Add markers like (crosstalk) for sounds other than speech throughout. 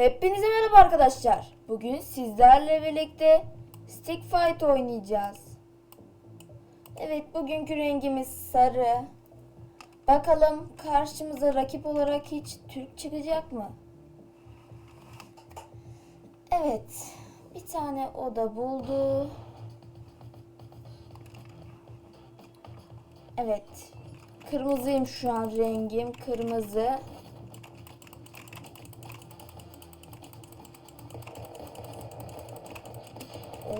Hepinize merhaba arkadaşlar. Bugün sizlerle birlikte Stick Fight oynayacağız. Evet bugünkü rengimiz sarı. Bakalım karşımıza rakip olarak hiç Türk çıkacak mı? Evet. Bir tane oda buldu. Evet. Kırmızıyım şu an rengim. Kırmızı.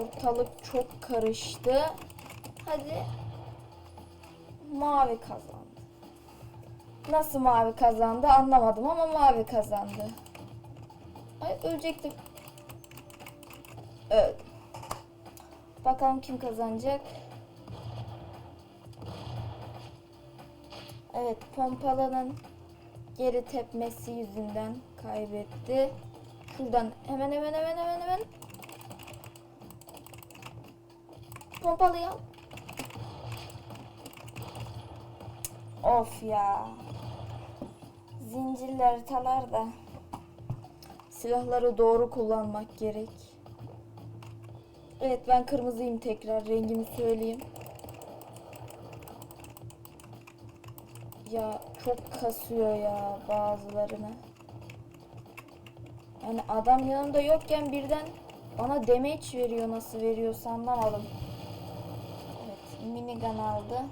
Ortalık çok karıştı. Hadi. Mavi kazandı. Nasıl mavi kazandı anlamadım ama mavi kazandı. Ay ölecektim. Öldüm. Bakalım kim kazanacak. Evet pompalının geri tepmesi yüzünden kaybetti. Şuradan hemen hemen hemen hemen hemen pompalayalım. Of ya. Zincirli haritalar da silahları doğru kullanmak gerek. Evet ben kırmızıyım tekrar rengimi söyleyeyim. Ya çok kasıyor ya bazılarını. Yani adam yanımda yokken birden bana damage veriyor nasıl veriyorsa anlamadım. Minigun aldı.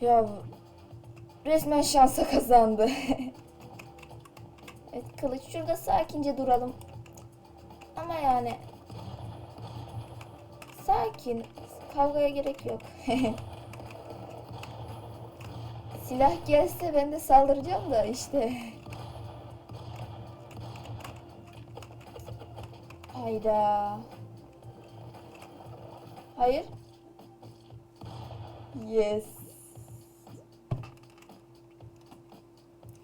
Ya resmen şansa kazandı. (laughs) evet kılıç şurada sakince duralım. Ama yani sakin kavgaya gerek yok. (laughs) Silah gelse ben de saldıracağım da işte. (laughs) Hayda. Hayır. Yes.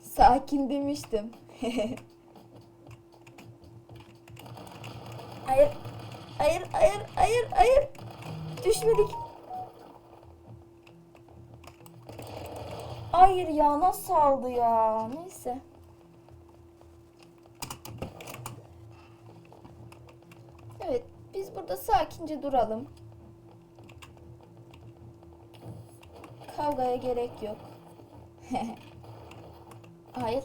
Sakin demiştim. (laughs) hayır. Hayır, hayır, hayır, hayır. Düşmedik. Hayır ya nasıl aldı ya? Neyse. Evet, biz burada sakince duralım. Kavgaya gerek yok. (laughs) Hayır.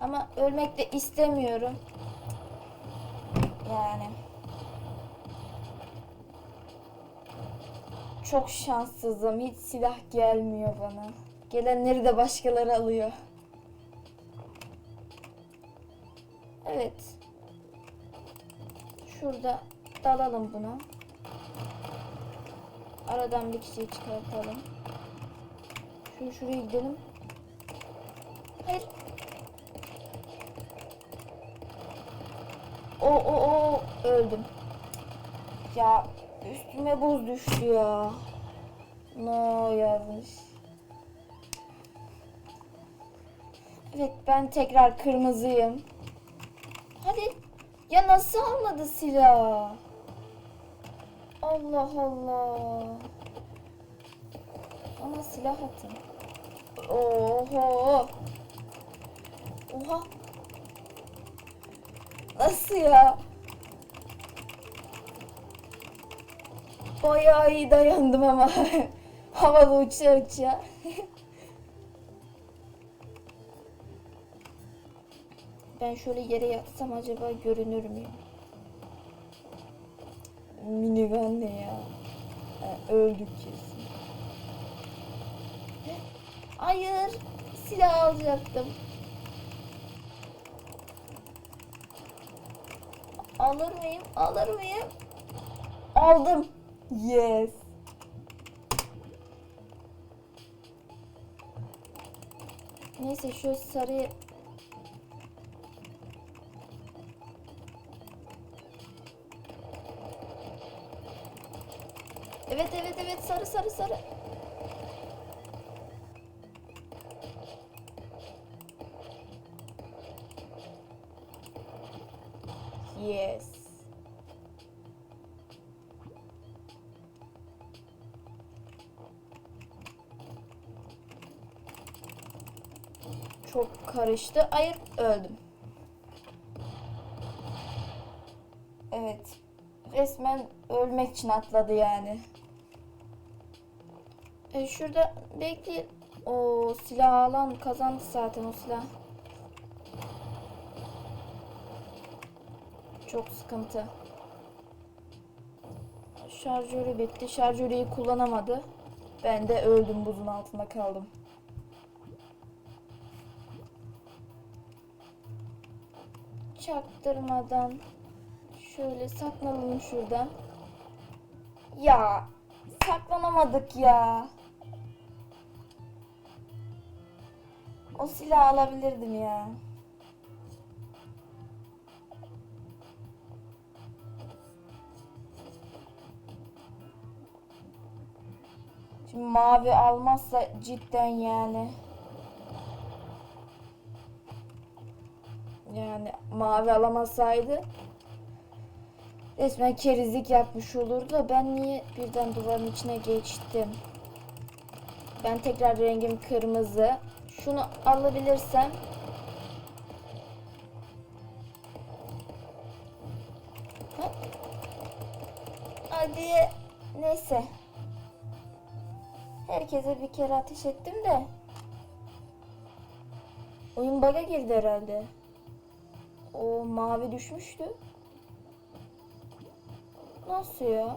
Ama ölmek de istemiyorum. Yani. Çok şanssızım. Hiç silah gelmiyor bana. Gelenleri de başkaları alıyor. Evet. Şurada dalalım buna. Aradan bir kişiyi çıkartalım. Şunu şuraya gidelim. Hayır. O o o öldüm. Ya üstüme buz düştü ya. No yazmış. Evet ben tekrar kırmızıyım. Hadi. Ya nasıl almadı silah? Allah Allah. Ama silah atın. Oho. Oha. Nasıl ya? Bayağı iyi dayandım ama. (laughs) Havada uça uça. (laughs) Ben şöyle yere yatsam acaba görünür müyüm? Minigun ne ya? Öldük kesin. Hayır. Silah alacaktım. Alır mıyım? Alır mıyım? Aldım. Yes. Neyse şu sarıyı Evet evet evet sarı sarı sarı. Çok karıştı. Hayır öldüm. Evet. Resmen ölmek için atladı yani. E şurada bekle. O silah alan kazandı zaten o silah. Çok sıkıntı. Şarjörü bitti. Şarjörü kullanamadı. Ben de öldüm buzun altında kaldım. Çaktırmadan şöyle saklanalım şuradan. Ya saklanamadık ya. O silahı alabilirdim ya. Şimdi mavi almazsa cidden yani. Yani mavi alamasaydı resmen kerizlik yapmış olurdu ben niye birden duvarın içine geçtim? Ben tekrar rengim kırmızı. Şunu alabilirsem Ha? Hadi neyse. Herkese bir kere ateş ettim de. Oyun bug'a girdi herhalde. O mavi düşmüştü. Nasıl ya?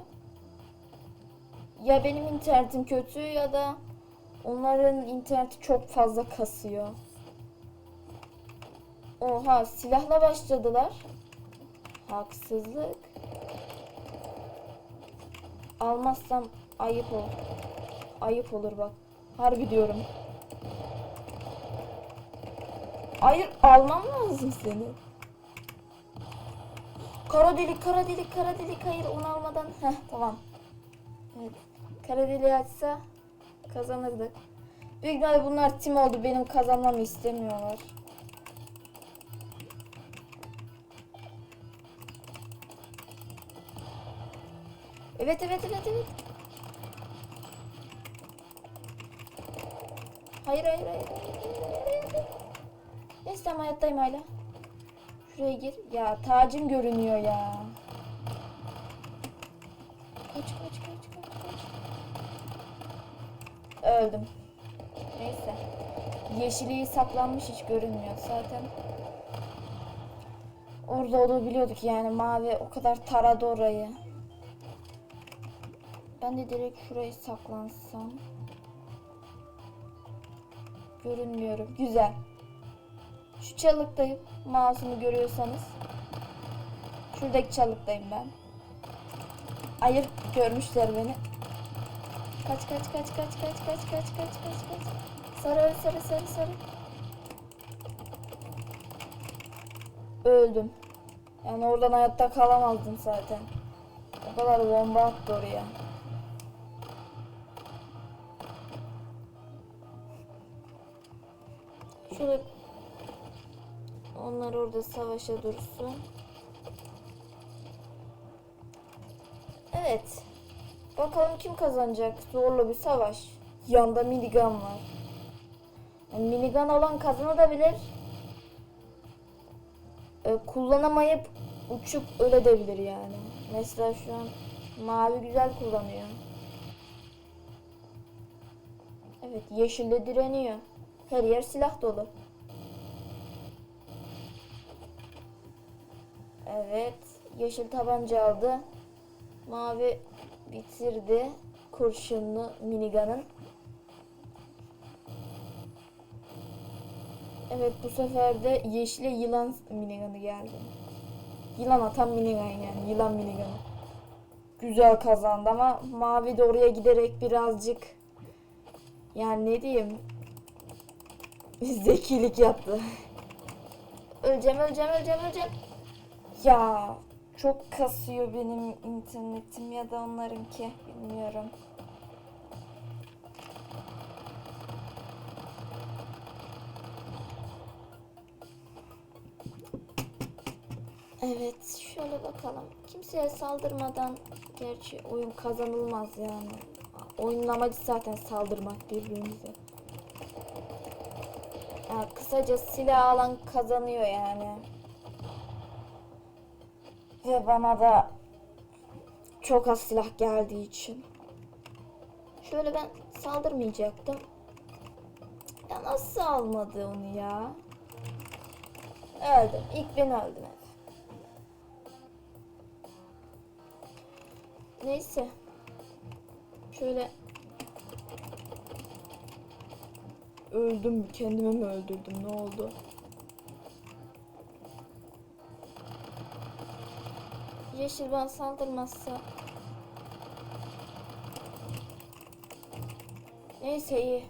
Ya benim internetim kötü ya da onların interneti çok fazla kasıyor. Oha silahla başladılar. Haksızlık. Almazsam ayıp olur. Ayıp olur bak. Harbi diyorum. Hayır almam lazım seni. Kara delik, kara delik, kara delik. Hayır onu almadan. Heh tamam. Evet. Kara deliği açsa kazanırdık. Büyük ihtimalle bunlar tim oldu. Benim kazanmamı istemiyorlar. Evet evet evet evet. Hayır hayır hayır. hayır, hayır. Neyse tamam hayattayım hala. Şuraya gir. Ya tacım görünüyor ya. Kaç kaç kaç kaç kaç. Öldüm. Neyse. Yeşiliği saklanmış hiç görünmüyor zaten. Orada olduğunu biliyorduk yani mavi o kadar taradı orayı. Ben de direkt şurayı saklansam. Görünmüyorum. Güzel. Çalıktayım. Mouse'umu görüyorsanız. Şuradaki çalıktayım ben. Hayır görmüşler beni. Kaç kaç kaç kaç kaç kaç kaç kaç kaç kaç. Sarı sarı sarı sarı. Öldüm. Yani oradan hayatta kalamazdım zaten. O kadar bomba attı oraya. Şöyle onlar orada savaşa dursun. Evet. Bakalım kim kazanacak? Zorlu bir savaş. Yanda minigun var. Yani minigun olan kazanabilir. Ee, kullanamayıp uçup ölebilir yani. Mesela şu an mavi güzel kullanıyor. Evet yeşille direniyor. Her yer silah dolu. Evet. Yeşil tabanca aldı. Mavi bitirdi. Kurşunlu minigun'ın. Evet bu sefer de yeşile yılan minigun'ı geldi. Yılan atan minigun yani. Yılan minigun'ı. Güzel kazandı ama mavi de oraya giderek birazcık yani ne diyeyim (laughs) zekilik yaptı. öleceğim öleceğim öleceğim öleceğim. Ya çok kasıyor benim internetim ya da onlarınki bilmiyorum. Evet şöyle bakalım. Kimseye saldırmadan gerçi oyun kazanılmaz yani. Oyunun amacı zaten saldırmak birbirimize. Ha, kısaca silah alan kazanıyor yani. Ve bana da çok az silah geldiği için. Şöyle ben saldırmayacaktım. Ya nasıl almadı onu ya? Öldüm. İlk ben öldüm. Neyse. Şöyle öldüm. Kendimi mi öldürdüm? Ne oldu? Yeşil bana saldırmazsa Neyse iyi.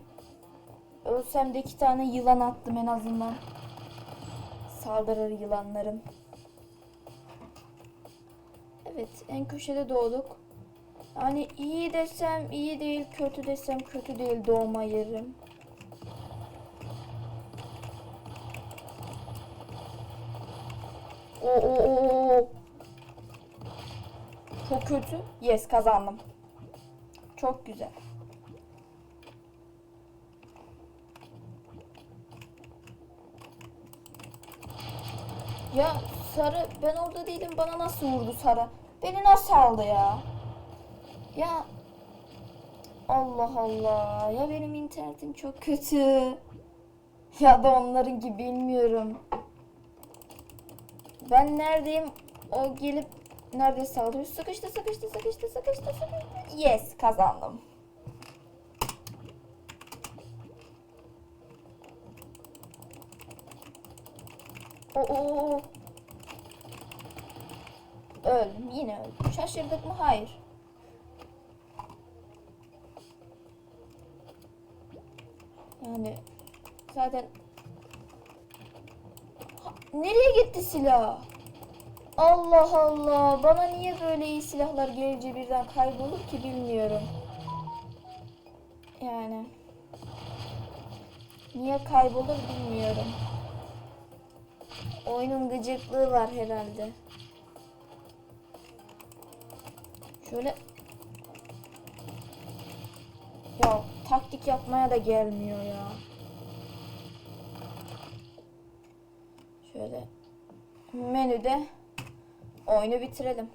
Ölsem de iki tane yılan attım en azından. Saldırır yılanlarım. Evet en köşede doğduk. Yani iyi desem iyi değil, kötü desem kötü değil doğma yerim. O o o o. Çok kötü. Yes kazandım. Çok güzel. Ya sarı ben orada değilim bana nasıl vurdu sarı? Beni nasıl aldı ya? Ya Allah Allah ya benim internetim çok kötü. (laughs) Ya da onların gibi bilmiyorum. Ben neredeyim? O gelip nerede saldırıyor? Sıkıştı sıkıştı sıkıştı sıkıştı sıkıştı. Yes kazandım. O o o. Öldüm yine öldüm. Şaşırdık mı? Hayır. Yani zaten Ha, nereye gitti silah? Allah Allah. Bana niye böyle iyi silahlar gelince birden kaybolur ki bilmiyorum. Yani niye kaybolur bilmiyorum. Oyunun gıcıklığı var herhalde. Şöyle ya taktik yapmaya da gelmiyor ya. Şöyle menüde oyunu bitirelim.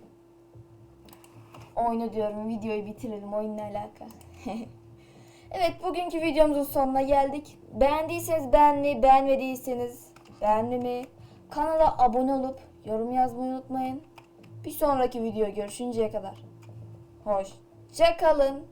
Oyunu diyorum, videoyu bitirelim. Oyunla alaka. (laughs) evet, bugünkü videomuzun sonuna geldik. Beğendiyseniz beğenmeyi, beğenmediyseniz beğenmeyi, kanala abone olup yorum yazmayı unutmayın. Bir sonraki video görüşünceye kadar. Hoşça kalın.